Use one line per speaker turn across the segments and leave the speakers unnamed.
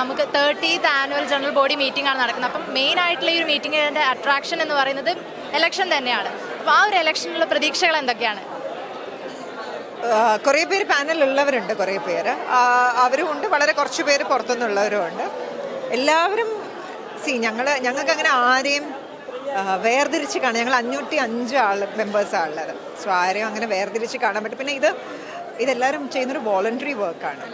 നമുക്ക് thirtieth annual general body meeting ആണ് നടക്കുന്നത്. അപ്പം മെയിൻ ആയിട്ടുള്ള ഈ ഒരു മീറ്റിംഗിന്റെ അട്രാക്ഷൻ എന്ന് പറയുന്നത് ഇലക്ഷൻ തന്നെയാണ്. അപ്പോൾ ആ ഒരു ഇലക്ഷനിലുള്ള പ്രതീക്ഷകൾ എന്തൊക്കെയാണ്?
കുറേ പേര് പാനലുള്ളവരുണ്ട് കുറേ പേര്. അവരുമുണ്ട് വളരെ കുറച്ച് പേര് പുറത്തുനിന്നുള്ളവരും ഉണ്ട് എല്ലാവരും സി ഞങ്ങൾ ഞങ്ങൾക്ക് അങ്ങനെ ആരെയും വേർതിരിച്ച് കാണാം ഞങ്ങൾ അഞ്ഞൂറ്റി അഞ്ച് ആൾ മെമ്പേഴ്സാണ് ഉള്ളത്. സോ ആരെയും അങ്ങനെ വേർതിരിച്ച് കാണാൻ പറ്റും. പിന്നെ ഇത് ഇതെല്ലാവരും ചെയ്യുന്നൊരു വോളണ്ടറി വർക്കാണ്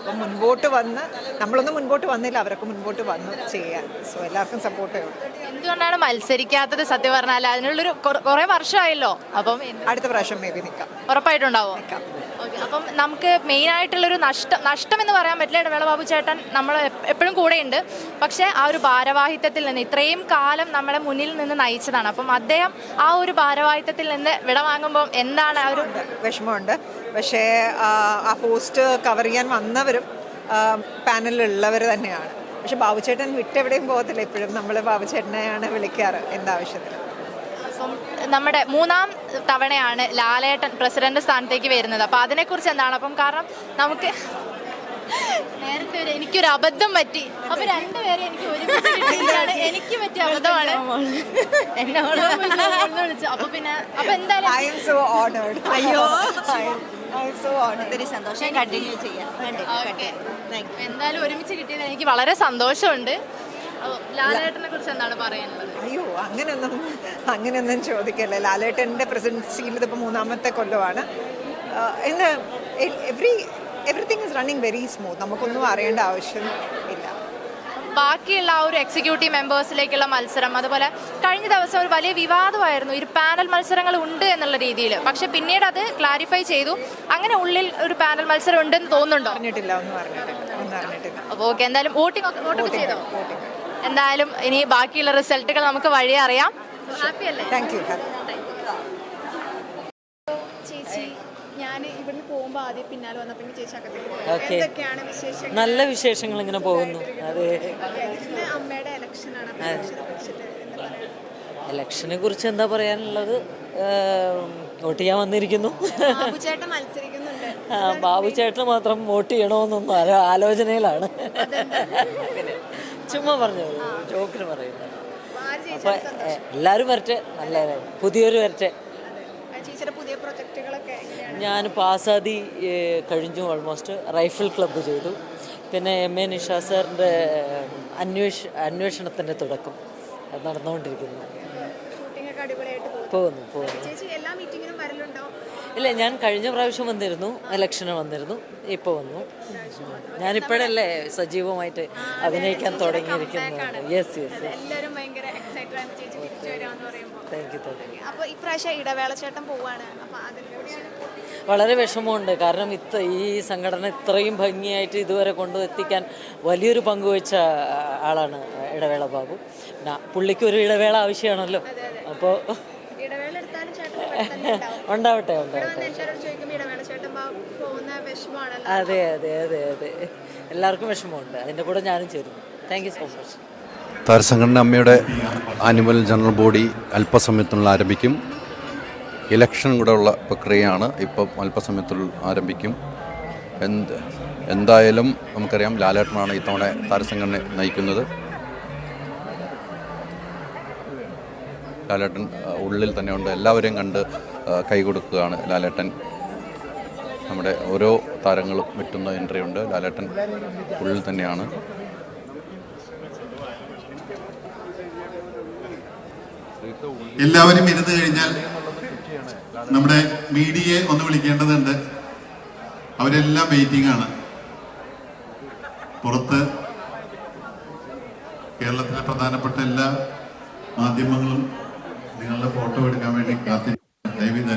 അപ്പം മുൻപോട്ട് വന്ന് നമ്മളൊന്നും മുൻപോട്ട് വന്നില്ല അവരൊക്കെ മുൻപോട്ട് വന്ന് ചെയ്യാൻ. സോ എല്ലാവർക്കും സപ്പോർട്ട് ചെയ്യും
എന്തുകൊണ്ടാണ് മത്സരിക്കാത്തത് സത്യം പറഞ്ഞാൽ അതിനുള്ളൊരു കുറെ വർഷമായല്ലോ. അപ്പം
അടുത്ത പ്രാവശ്യം മേ ബി നിൽക്കാം
ഉറപ്പായിട്ടുണ്ടാവോ
നിൽക്കാം
അപ്പം നമുക്ക് മെയിൻ ആയിട്ടുള്ളൊരു നഷ്ടം നഷ്ടം എന്ന് പറയാൻ പറ്റില്ല. ഇടവേള ബാബു ചേട്ടൻ നമ്മൾ എപ്പോഴും കൂടെയുണ്ട്. പക്ഷേ ആ ഒരു ഭാരവാഹിത്വത്തിൽ നിന്ന് ഇത്രയും കാലം നമ്മളെ മുന്നിൽ നിന്ന് നയിച്ചതാണ്. അപ്പം അദ്ദേഹം ആ ഒരു ഭാരവാഹിത്വത്തിൽ നിന്ന് വിടവാങ്ങുമ്പോൾ എന്താണ് ആ ഒരു
വിഷമമുണ്ട്. പക്ഷേ ആ, പോസ്റ്റ് കവർ ചെയ്യാൻ വന്നവരും പാനലിലുള്ളവർ തന്നെയാണ്. പക്ഷെ ബാബുചേട്ടൻ വിട്ടെവിടെയും പോകത്തില്ല. ഇപ്പോഴും നമ്മൾ ബാബുചേട്ടനെയാണ് വിളിക്കാറ് എന്താവശ്യത്തിന്.
നമ്മുടെ മൂന്നാം തവണയാണ് ലാലേട്ടൻ പ്രസിഡന്റ് സ്ഥാനത്തേക്ക് വരുന്നത്. അപ്പം അതിനെക്കുറിച്ച് എന്താണ്? അപ്പം കാരണം നമുക്ക് നേരത്തെ ഒരു എനിക്കൊരു അബദ്ധം പറ്റി. അപ്പൊ രണ്ടുപേരെ എനിക്ക് ഒരുമിച്ച് എനിക്ക് പറ്റിയ അബദ്ധമാണ്. എന്നെ വിളിച്ചു അപ്പൊ പിന്നെ അപ്പൊ എന്തായാലും
അയ്യോ.
ഒത്തിരി സന്തോഷം. കണ്ടിന്യൂ ചെയ്യാം.
ഓക്കെ എന്തായാലും ഒരുമിച്ച് കിട്ടിയത് എനിക്ക് വളരെ സന്തോഷമുണ്ട്. ലാലേട്ടനെ കുറിച്ച് എന്താണ് പറയുന്നത്
അയ്യോ അങ്ങനെയൊന്നും അങ്ങനെയൊന്നും ചോദിക്കല്ല. ലാലേട്ടന്റെ പ്രസിഡൻസിയിൽ ഇതിപ്പോൾ മൂന്നാമത്തെ കൊല്ലമാണ്. എന്ന് every everything is running very smooth നമുക്കൊന്നും അറിയേണ്ട ആവശ്യം ഇല്ല.
ബാക്കിയുള്ള ആ ഒരു എക്സിക്യൂട്ടീവ് മെമ്പേഴ്സിലേക്കുള്ള മത്സരം. അതുപോലെ കഴിഞ്ഞ ദിവസം ഒരു വലിയ വിവാദമായിരുന്നു. ഒരു പാനൽ മത്സരങ്ങൾ ഉണ്ട് എന്നുള്ള രീതിയിൽ. പക്ഷെ പിന്നീട് അത് ക്ലാരിഫൈ ചെയ്തു. അങ്ങനെ ഉള്ളിൽ ഒരു പാനൽ മത്സരം ഉണ്ടെന്ന് തോന്നുന്നുണ്ടോ?
പറഞ്ഞിട്ടില്ല ഒന്നും
അപ്പോൾ ഓക്കെ എന്തായാലും വോട്ടിംഗ് ഒക്കെ വോട്ടൊക്കെ ചെയ്തോ? എന്തായാലും ഇനി ബാക്കിയുള്ള റിസൾട്ടുകൾ നമുക്ക് വഴി അറിയാം ഹാപ്പി അല്ലേ?
താങ്ക് യു
ഞാൻ ഇവിടുന്ന് പോകുമ്പോൾ ആദ്യം പിന്നാലെ വന്നപ്പോൾ എനിക്ക് ചേച്ചി അകത്തേക്ക് പോയി?
ഓക്കെ.
എന്തൊക്കെയാണ് വിശേഷം
നല്ല വിശേഷങ്ങൾ ഇങ്ങനെ പോകുന്നു. അതെ
ഇന്ന് അമ്മയുടെ ഇലക്ഷനാണ് അപ്പോൾ ഇലക്ഷനെ കുറിച്ചിട്ട് എന്താ പറയുക
ഇലക്ഷനെ കുറിച്ച് എന്താ പറയാനുള്ളത്? ഏം, വോട്ട് ചെയ്യാൻ വന്നിരിക്കുന്നു.
ബാബുചേട്ടൻ മത്സരിക്കുന്നുണ്ട്.
ആ, ബാബു ചേട്ടന് മാത്രം വോട്ട് ചെയ്യണമെന്നൊന്നും ആലോ- ആലോചനയിലാണ്. ചുമ്മാ പറഞ്ഞത് ജോക്കിന് പറയുന്നത്
ആര് ചേച്ചി
അപ്പൊ എല്ലാവരും വരട്ടെ. നല്ല പുതിയൊരു വരട്ടെ. ആസാദി ഏ, കഴിഞ്ഞു ഓൾമോസ്റ്റ് റൈഫിൾ ക്ലബ്ബ് ചെയ്തു. പിന്നെ എം എ നിഷാ സാറിന്റെ അന്വേഷ അന്വേഷണത്തിന്റെ തുടക്കം നടന്നുകൊണ്ടിരിക്കുന്നു. പോകുന്നു. പോകുന്നു ഇല്ല ഞാൻ കഴിഞ്ഞ പ്രാവശ്യം വന്നിരുന്നു ഇലക്ഷന് വന്നിരുന്നു. ഇപ്പോൾ വന്നു. ഞാനിപ്പോഴല്ലേ സജീവമായിട്ട് അഭിനയിക്കാൻ തുടങ്ങിയിരിക്കുന്നത്. Yes yes thank you thank you
അപ്പോൾ ഇപ്രാവശ്യം ഇടവേള ചേട്ടൻ പോവാണ്. അപ്പോൾ
വളരെ വിഷമമുണ്ട്. കാരണം ഇത്ര ഈ സംഘടന ഇത്രയും ഭംഗിയായിട്ട് ഇതുവരെ കൊണ്ടുവെത്തിക്കാൻ വലിയൊരു പങ്കുവച്ച ആളാണ് ഇടവേള ബാബു. പുള്ളിക്ക് ഒരു ഇടവേള ആവശ്യമാണല്ലോ. അപ്പോൾ ഉണ്ടാവട്ടെ ഉണ്ടാവട്ടെ. അതെ അതെ അതെ അതെ. എല്ലാവർക്കും വിഷമമുണ്ട്. അതിന്റെ കൂടെ ഞാനും ചേരുന്നു താങ്ക് യു സോ മച്ച്
താരസംഘടന അമ്മയുടെ ആനുവൽ ജനറൽ ബോഡി അല്പസമയത്തിനുള്ള ആരംഭിക്കും. ഇലക്ഷൻ കൂടെ ഉള്ള പ്രക്രിയയാണ് ഇപ്പം അല്പസമയത്തിൽ ആരംഭിക്കും. എന്ത് എന്തായാലും നമുക്കറിയാം ലാലേട്ടനാണ് ഇത്തവണ താരസംഘടന നയിക്കുന്നത്. ലാലേട്ടൻ ഉള്ളിൽ തന്നെ ഉണ്ട്. എല്ലാവരെയും കണ്ട് കൈകൊടുക്കുകയാണ് കൈ കൊടുക്കുകയാണ് ലാലേട്ടൻ. നമ്മുടെ ഓരോ താരങ്ങളും വെട്ടുന്ന എൻട്രി ഉണ്ട്. ലാലേട്ടൻ ഉള്ളിൽ തന്നെയാണ്.
എല്ലാവരും ഇരുന്ന് കഴിഞ്ഞാൽ നമ്മുടെ മീഡിയയെ ഒന്ന് വിളിക്കേണ്ടതുണ്ട്. അവരെല്ലാം വെയിറ്റിംഗ് ആണ്. പുറത്ത് കേരളത്തിലെ പ്രധാനപ്പെട്ട എല്ലാ മാധ്യമങ്ങളും നിങ്ങളുടെ ഫോട്ടോ എടുക്കാൻ വേണ്ടി കാത്തിരിക്കുന്നു. ദയവിത്